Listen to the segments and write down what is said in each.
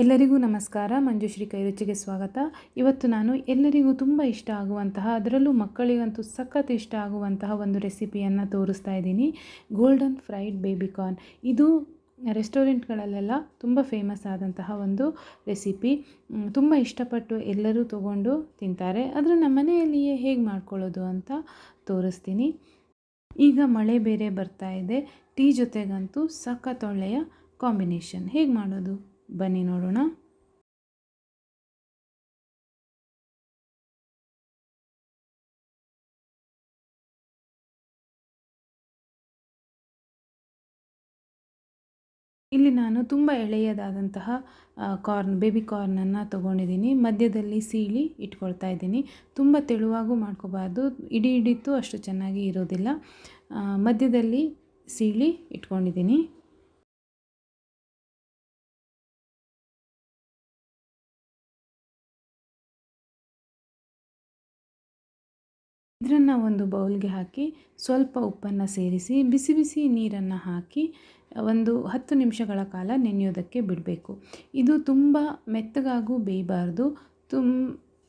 ಎಲ್ಲರಿಗೂ ನಮಸ್ಕಾರ, ಮಂಜುಶ್ರೀ ಕೈರುಚಿಗೆ ಸ್ವಾಗತ. ಇವತ್ತು ನಾನು ಎಲ್ಲರಿಗೂ ತುಂಬ ಇಷ್ಟ ಆಗುವಂತಹ, ಅದರಲ್ಲೂ ಮಕ್ಕಳಿಗಂತೂ ಸಖತ್ ಇಷ್ಟ ಆಗುವಂತಹ ಒಂದು ರೆಸಿಪಿಯನ್ನು ತೋರಿಸ್ತಾ ಇದ್ದೀನಿ. ಗೋಲ್ಡನ್ ಫ್ರೈಡ್ ಬೇಬಿಕಾರ್ನ್ ಇದು ರೆಸ್ಟೋರೆಂಟ್ಗಳಲ್ಲೆಲ್ಲ ತುಂಬ ಫೇಮಸ್ ಆದಂತಹ ಒಂದು ರೆಸಿಪಿ. ತುಂಬ ಇಷ್ಟಪಟ್ಟು ಎಲ್ಲರೂ ತಗೊಂಡು ತಿಂತಾರೆ. ಆದರೆ ನಮ್ಮ ಮನೆಯಲ್ಲಿಯೇ ಹೇಗೆ ಮಾಡ್ಕೊಳ್ಳೋದು ಅಂತ ತೋರಿಸ್ತೀನಿ. ಈಗ ಮಳೆ ಬೇರೆ ಬರ್ತಾ ಇದೆ. ಟೀ ಜೊತೆಗಂತೂ ಸಖತ್ ಒಳ್ಳೆಯ ಕಾಂಬಿನೇಷನ್. ಹೇಗೆ ಮಾಡೋದು? ಬನ್ನಿ ನೋಡೋಣ. ಇಲ್ಲಿ ನಾನು ತುಂಬ ಎಳೆಯದಾದಂತಹ ಕಾರ್ನ್ ಬೇಬಿ ಕಾರ್ನನ್ನು ತೊಗೊಂಡಿದ್ದೀನಿ. ಮಧ್ಯದಲ್ಲಿ ಸೀಳಿ ಇಟ್ಕೊಳ್ತಾ ಇದ್ದೀನಿ. ತುಂಬ ತೆಳುವಾಗೂ ಮಾಡ್ಕೋಬಾರ್ದು. ಇಡೀ ಇಡಿತ್ತು ಅಷ್ಟು ಚೆನ್ನಾಗಿ ಇರೋದಿಲ್ಲ. ಮಧ್ಯದಲ್ಲಿ ಸೀಳಿ ಇಟ್ಕೊಂಡಿದ್ದೀನಿ. ಇದನ್ನು ಒಂದು ಬೌಲ್ಗೆ ಹಾಕಿ ಸ್ವಲ್ಪ ಉಪ್ಪನ್ನು ಸೇರಿಸಿ ಬಿಸಿ ಬಿಸಿ ನೀರನ್ನು ಹಾಕಿ ಒಂದು ಹತ್ತು ನಿಮಿಷಗಳ ಕಾಲ ನೆನೆಯೋದಕ್ಕೆ ಬಿಡಬೇಕು. ಇದು ತುಂಬ ಮೆತ್ತಗಾಗೂ ಬೇಯಬಾರ್ದು, ತುಮ್,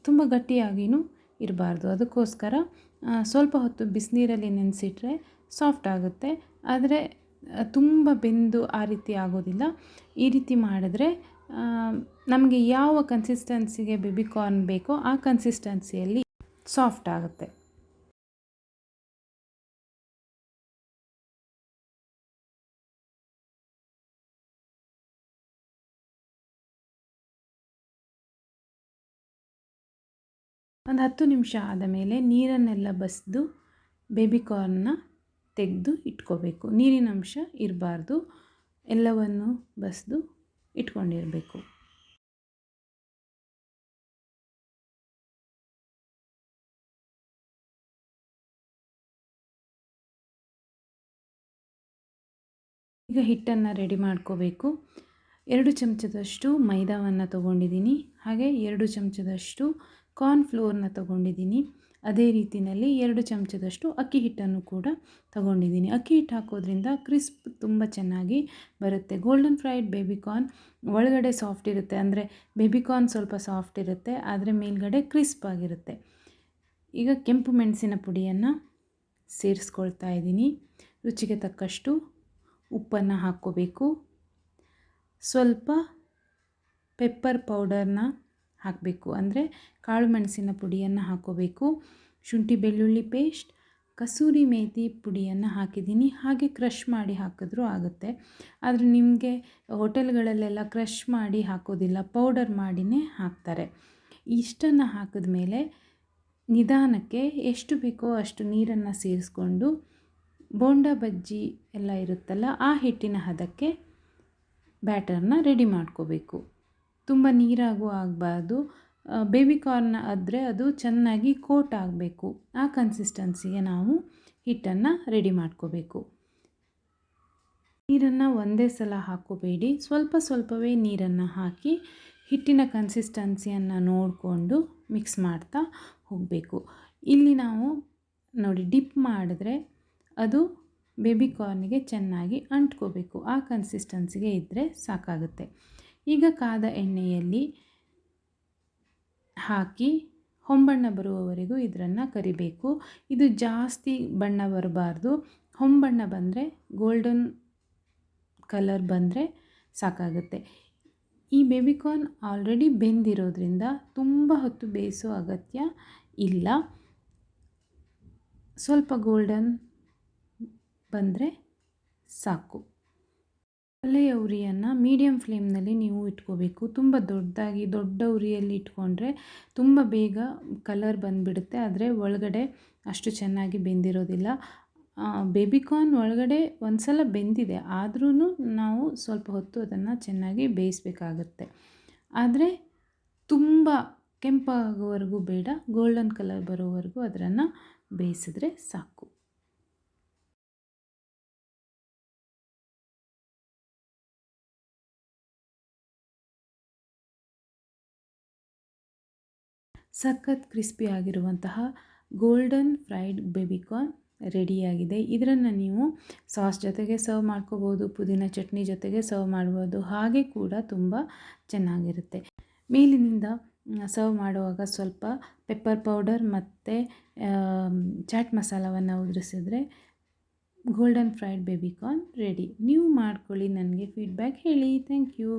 ತುಂಬ ಗಟ್ಟಿಯಾಗಿಯೂ ಇರಬಾರ್ದು. ಅದಕ್ಕೋಸ್ಕರ ಸ್ವಲ್ಪ ಹೊತ್ತು ಬಿಸಿನೀರಲ್ಲಿ ನೆನೆಸಿಟ್ರೆ ಸಾಫ್ಟ್ ಆಗುತ್ತೆ. ಆದರೆ ತುಂಬ ಬೆಂದು ಆ ರೀತಿ ಆಗೋದಿಲ್ಲ. ಈ ರೀತಿ ಮಾಡಿದ್ರೆ ನಮಗೆ ಯಾವ ಕನ್ಸಿಸ್ಟೆನ್ಸಿಗೆ ಬೇಬಿ ಕಾರ್ನ್ ಬೇಕೋ ಆ ಕನ್ಸಿಸ್ಟೆನ್ಸಿಯಲ್ಲಿ ಸಾಫ್ಟ್ ಆಗುತ್ತೆ. ಒಂದು ಹತ್ತು ನಿಮಿಷ ಆದ ಮೇಲೆ ನೀರನ್ನೆಲ್ಲ ಬಸಿದು ಬೇಬಿ ಕಾರ್ನ್ನ ತೆಗೆದು ಇಟ್ಕೋಬೇಕು. ನೀರಿನ ಅಂಶ ಇರಬಾರ್ದು. ಎಲ್ಲವನ್ನು ಬಸಿದು ಇಟ್ಕೊಂಡಿರಬೇಕು. ಈಗ ಹಿಟ್ಟನ್ನು ರೆಡಿ ಮಾಡ್ಕೋಬೇಕು. ಎರಡು ಚಮಚದಷ್ಟು ಮೈದಾವನ್ನು ತೊಗೊಂಡಿದ್ದೀನಿ, ಹಾಗೆ ಎರಡು ಚಮಚದಷ್ಟು ಕಾರ್ನ್ ಫ್ಲೋರ್ನ ತೊಗೊಂಡಿದ್ದೀನಿ. ಅದೇ ರೀತಿಯಲ್ಲಿ ಎರಡು ಚಮಚದಷ್ಟು ಅಕ್ಕಿ ಹಿಟ್ಟನ್ನು ಕೂಡ ತಗೊಂಡಿದ್ದೀನಿ. ಅಕ್ಕಿ ಹಿಟ್ಟು ಹಾಕೋದ್ರಿಂದ ಕ್ರಿಸ್ಪ್ ತುಂಬ ಚೆನ್ನಾಗಿ ಬರುತ್ತೆ. ಗೋಲ್ಡನ್ ಫ್ರೈಡ್ ಬೇಬಿಕಾರ್ನ್ ಒಳಗಡೆ ಸಾಫ್ಟ್ ಇರುತ್ತೆ. ಅಂದರೆ ಬೇಬಿಕಾರ್ನ್ ಸ್ವಲ್ಪ ಸಾಫ್ಟ್ ಇರುತ್ತೆ, ಆದರೆ ಮೇಲ್ಗಡೆ ಕ್ರಿಸ್ಪ್ ಆಗಿರುತ್ತೆ. ಈಗ ಕೆಂಪು ಮೆಣಸಿನ ಪುಡಿಯನ್ನು ಸೇರಿಸ್ಕೊಳ್ತಾ ಇದ್ದೀನಿ. ರುಚಿಗೆ ತಕ್ಕಷ್ಟು ಉಪ್ಪನ್ನು ಹಾಕ್ಕೋಬೇಕು. ಸ್ವಲ್ಪ ಪೆಪ್ಪರ್ ಪೌಡರ್ನ ಹಾಕಬೇಕು. ಅಂದರೆ ಕಾಳು ಮೆಣಸಿನ ಪುಡಿಯನ್ನು ಹಾಕೋಬೇಕು. ಶುಂಠಿ ಬೆಳ್ಳುಳ್ಳಿ ಪೇಸ್ಟ್ ಕಸೂರಿ ಮೇಥಿ ಪುಡಿಯನ್ನು ಹಾಕಿದ್ದೀನಿ. ಹಾಗೆ ಕ್ರಷ್ ಮಾಡಿ ಹಾಕಿದ್ರೂ ಆಗುತ್ತೆ. ಆದರೆ ನಿಮಗೆ ಹೋಟೆಲ್ಗಳಲ್ಲೆಲ್ಲ ಕ್ರಷ್ ಮಾಡಿ ಹಾಕೋದಿಲ್ಲ ಪೌಡರ್ ಮಾಡಿನೇ ಹಾಕ್ತಾರೆ. ಇಷ್ಟನ್ನು ಹಾಕಿದ ಮೇಲೆ ನಿಧಾನಕ್ಕೆ ಎಷ್ಟು ಬೇಕೋ ಅಷ್ಟು ನೀರನ್ನು ಸೇರಿಸ್ಕೊಂಡು ಬೋಂಡ ಬಜ್ಜಿ ಎಲ್ಲ ಇರುತ್ತಲ್ಲ, ಆ ಹಿಟ್ಟಿನ ಹದಕ್ಕೆ ಬ್ಯಾಟರ್ನ ರೆಡಿ ಮಾಡ್ಕೋಬೇಕು. ತುಂಬ ನೀರಾಗೂ ಆಗಬಾರ್ದು. ಬೇಬಿ ಕಾರ್ನ್ ಆದರೆ ಅದು ಚೆನ್ನಾಗಿ ಕೋಟ್ ಆಗಬೇಕು. ಆ ಕನ್ಸಿಸ್ಟೆನ್ಸಿಗೆ ನಾವು ಹಿಟ್ಟನ್ನು ರೆಡಿ ಮಾಡ್ಕೋಬೇಕು. ನೀರನ್ನು ಒಂದೇ ಸಲ ಹಾಕೋಬೇಡಿ ಸ್ವಲ್ಪ ಸ್ವಲ್ಪವೇ ನೀರನ್ನು ಹಾಕಿ ಹಿಟ್ಟಿನ ಕನ್ಸಿಸ್ಟೆನ್ಸಿಯನ್ನು ನೋಡಿಕೊಂಡು ಮಿಕ್ಸ್ ಮಾಡ್ತಾ ಹೋಗಬೇಕು. ಇಲ್ಲಿ ನಾವು ನೋಡಿ, ಡಿಪ್ ಮಾಡಿದ್ರೆ ಅದು ಬೇಬಿ ಕಾರ್ನಿಗೆ ಚೆನ್ನಾಗಿ ಅಂಟ್ಕೋಬೇಕು. ಆ ಕನ್ಸಿಸ್ಟೆನ್ಸಿಗೆ ಇದ್ದರೆ ಸಾಕಾಗುತ್ತೆ. ಈಗ ಕಾದ ಎಣ್ಣೆಯಲ್ಲಿ ಹಾಕಿ ಹೊಂಬಣ್ಣ ಬರುವವರೆಗೂ ಇದರನ್ನು ಕರಿಬೇಕು. ಇದು ಜಾಸ್ತಿ ಬಣ್ಣ ಬರಬಾರ್ದು. ಹೊಂಬಣ್ಣ ಬಂದರೆ ಗೋಲ್ಡನ್ ಕಲರ್ ಬಂದರೆ ಸಾಕಾಗುತ್ತೆ. ಈ ಬೇಬಿಕಾರ್ನ್ ಆಲ್ರೆಡಿ ಬೆಂದಿರೋದ್ರಿಂದ ತುಂಬ ಹೊತ್ತು ಬೇಯಿಸೋ ಅಗತ್ಯ ಇಲ್ಲ. ಸ್ವಲ್ಪ ಗೋಲ್ಡನ್ ಬಂದರೆ ಸಾಕು. ಒಲೆಯ ಉರಿಯನ್ನು ಮೀಡಿಯಮ್ ಫ್ಲೇಮ್ನಲ್ಲಿ ನೀವು ಇಟ್ಕೋಬೇಕು. ತುಂಬ ದೊಡ್ಡದಾಗಿ, ದೊಡ್ಡ ಉರಿಯಲ್ಲಿ ಇಟ್ಕೊಂಡ್ರೆ ತುಂಬ ಬೇಗ ಕಲರ್ ಬಂದುಬಿಡುತ್ತೆ. ಆದರೆ ಒಳಗಡೆ ಅಷ್ಟು ಚೆನ್ನಾಗಿ ಬೆಂದಿರೋದಿಲ್ಲ. ಬೇಬಿಕಾರ್ನ್ ಒಳಗಡೆ ಒಂದು ಸಲ ಬೆಂದಿದೆ. ಆದ್ರೂ ನಾವು ಸ್ವಲ್ಪ ಹೊತ್ತು ಅದನ್ನು ಚೆನ್ನಾಗಿ ಬೇಯಿಸಬೇಕಾಗತ್ತೆ. ಆದರೆ ತುಂಬ ಕೆಂಪಾಗೋವರೆಗೂ ಬೇಡ. ಗೋಲ್ಡನ್ ಕಲರ್ ಬರೋವರೆಗೂ ಅದನ್ನು ಬೇಯಿಸಿದ್ರೆ ಸಾಕು. ಸಖತ್ ಕ್ರಿಸ್ಪಿ ಆಗಿರುವಂತಹ ಗೋಲ್ಡನ್ ಫ್ರೈಡ್ ಬೇಬಿಕಾರ್ನ್ ರೆಡಿಯಾಗಿದೆ. ಇದರನ್ನು ನೀವು ಸಾಸ್ ಜೊತೆಗೆ ಸರ್ವ್ ಮಾಡ್ಕೋಬೋದು ಪುದೀನ ಚಟ್ನಿ ಜೊತೆಗೆ ಸರ್ವ್ ಮಾಡ್ಬೋದು, ಹಾಗೆ ಕೂಡ ತುಂಬ ಚೆನ್ನಾಗಿರುತ್ತೆ. ಮೇಲಿನಿಂದ ಸರ್ವ್ ಮಾಡುವಾಗ ಸ್ವಲ್ಪ ಪೆಪ್ಪರ್ ಪೌಡರ್ ಮತ್ತು ಚಾಟ್ ಮಸಾಲವನ್ನು ಉದುರಿಸಿದ್ರೆ golden fried baby corn ready. ನೀವು ಮಾಡ್ಕೊಳ್ಳಿ, ನನಗೆ ಫೀಡ್ಬ್ಯಾಕ್ ಹೇಳಿ. Thank you.